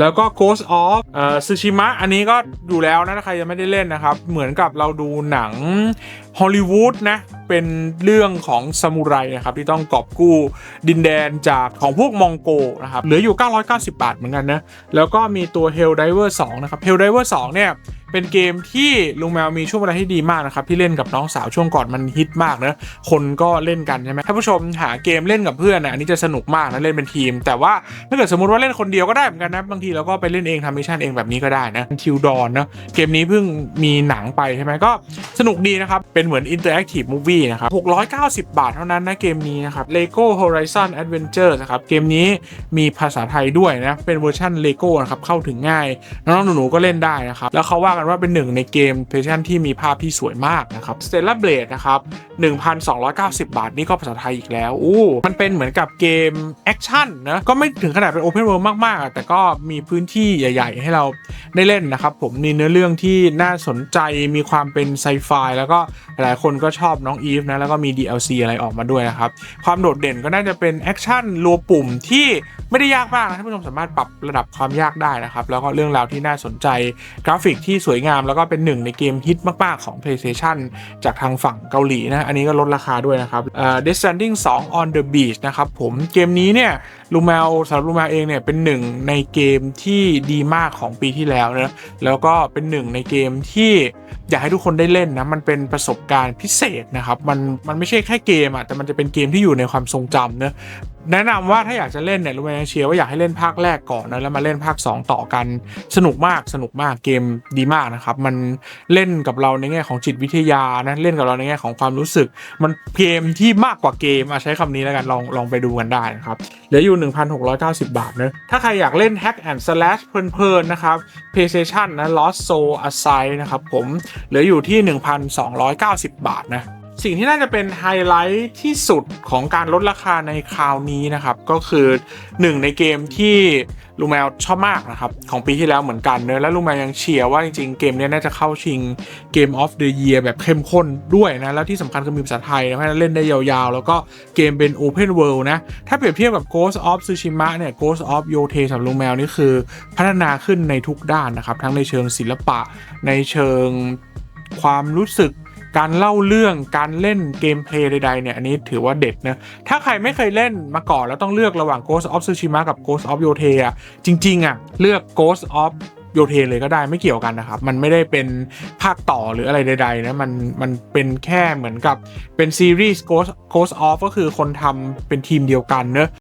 แล้วก็ Ghost of เอ่อ Tsushima อันนี้ก็ดูแล้วนะถ้าใครยังไม่ได้เล่นนะครับ เหมือนกับเราดูหนังฮอลลีวูดนะ เป็นเรื่องของซามูไรนะครับ ที่ต้องกอบกู้ดินแดนจากของพวกมองโกนะครับ เหลืออยู่ 990 บาทเหมือนกันนะ แล้วก็มีตัว Helldiver 2 นะครับ Helldiver 2 เนี่ย เป็นเกมที่ลุงแมวมีช่วงเวลาที่ดีมากนะครับที่เล่นกับน้องสาวช่วงก่อนมันฮิตมากนะคนก็เล่นกันใช่ไหมถ้าผู้ชมหาเกมเล่นกับเพื่อนนะอันนี้จะสนุกมากนะเล่นเป็นทีม แต่ว่าถ้าเกิดสมมติว่าเล่นคนเดียวก็ได้เหมือนกันนะบางทีเราก็ไปเล่นเองทำมิชชั่นเองแบบนี้ก็ได้นะทิวดอนนะเกมนี้เพิ่งมีหนังไปใช่ไหมก็สนุกดีนะครับเป็นเหมือนอินเตอร์แอคทีฟมูฟวี่นะครับ690 บาทเท่านั้นนะเกมนี้นะครับ Lego Horizon Adventure นะครับเกมนี้มีภาษาไทยด้วยนะเป็นเวอร์ชัน Lego นะครับเข้าถึงง่ายน้องๆหนูๆก็เล่นได้นะครับแล้วเขาว่ากันว่าเป็นหนึ่งในเกมเพลย์ชันที่มีภาพที่สวยมากนะครับ Stella Blade นะครับ 1,290 บาท นี่ก็ภาษาไทยอีกแล้วอู้มันเป็นเหมือนกับเกมแอคชั่นนะก็ไม่ถึงขนาดเป็น Open World มากๆอะแต่ก็มีพื้นที่ใหญ่ ๆ ให้เราได้เล่นนะครับ ผมมีเนื้อเรื่องที่น่าสนใจมีความเป็นไซไฟแล้วก็หลายคนก็ชอบน้องอีฟนะแล้วก็มี DLC อะไรออกมาด้วยนะครับ ความโดดเด่นก็น่าจะเป็นแอคชั่นรัวปุ่มที่ ไม่ได้ยากมากนะท่านผู้ชมสามารถปรับระดับความยากได้นะครับ แล้วก็เรื่องราวที่น่าสนใจกราฟิกที่สวยงาม แล้วก็เป็นหนึ่งในเกมฮิตมากๆของ PlayStation จากทางฝั่งเกาหลีนะอันนี้ก็ลดราคาด้วยนะครับเอ่อ Death Stranding 2 on the Beach นะครับผมเกมนี้เนี่ยลูแมวสำหรับลูแมวเองเนี่ยเป็นหนึ่งในเกมที่ดีมากของปีที่แล้วนะแล้วก็เป็นหนึ่งในเกมที่อยากให้ทุกคนได้เล่นนะมันเป็นประสบการณ์พิเศษนะครับมันมันไม่ใช่แค่เกมอะแต่มันจะเป็นเกมที่อยู่ในความทรงจำเนะ แนะนำว่าถ้าอยากจะเล่นเนี่ยลูแมนเชียร์ว่าอยากให้เล่นภาคแรกก่อนนะแล้วมาเล่นภาค 2 ต่อกันสนุกมากสนุกมากเกมดีมากนะครับ มันเล่นกับเราในแง่ของจิตวิทยานะเล่นกับเราในแง่ของความรู้สึก มันเกมที่มากกว่าเกมอะใช้คำนี้แล้วกันลองลองไปดูกันได้นะครับเหลืออยู่ 1,690 บาทนะถ้าใครอยากเล่น Hack and Slash เพลินๆนะครับ PlayStation นะ Lost Soul Aside นะครับผมเหลืออยู่ที่ 1,290 บาทนะ สิ่งที่น่าจะเป็นไฮไลท์ที่สุดของการลดราคาในคราวนี้นะครับ ก็คือหนึ่งในเกมที่ลูแมวชอบมากนะครับ ของปีที่แล้วเหมือนกันเนอะและลูแมวยังเชียร์ว่าจริงๆ เกมเนี้ยน่าจะเข้าชิงเกม of the Year แบบเข้มข้นด้วยนะ แล้วที่สำคัญคือมีภาษาไทยนะเพราะเล่นได้ยาวๆ แล้วก็เกมเป็น Open World นะ ถ้าเปรียบเทียบกับ Ghost of Tsushima เนี่ย Ghost of Yote สำหรับลูแมวนี่คือพัฒนาขึ้นในทุกด้านนะครับทั้งในเชิงศิลปะในเชิงความรู้สึก การเล่าเรื่องการเล่นเกมเพลย์ใดๆเนี่ยอันนี้ถือว่าเด็ดนะ ถ้าใครไม่เคยเล่นมาก่อนแล้วต้องเลือกระหว่าง Ghost of Tsushima กับ Ghost of Yote อะจริง ๆ อะ เลือก Ghost of โยเทเลยก็ได้ไม่เกี่ยวกันนะครับ มันไม่ได้เป็นภาคต่อหรืออะไรใด ๆ นะ มันมันเป็นแค่เหมือนกับเป็นซีรีส์ Ghost Ghost of ก็คือคนทำเป็นทีมเดียวกันเนอะ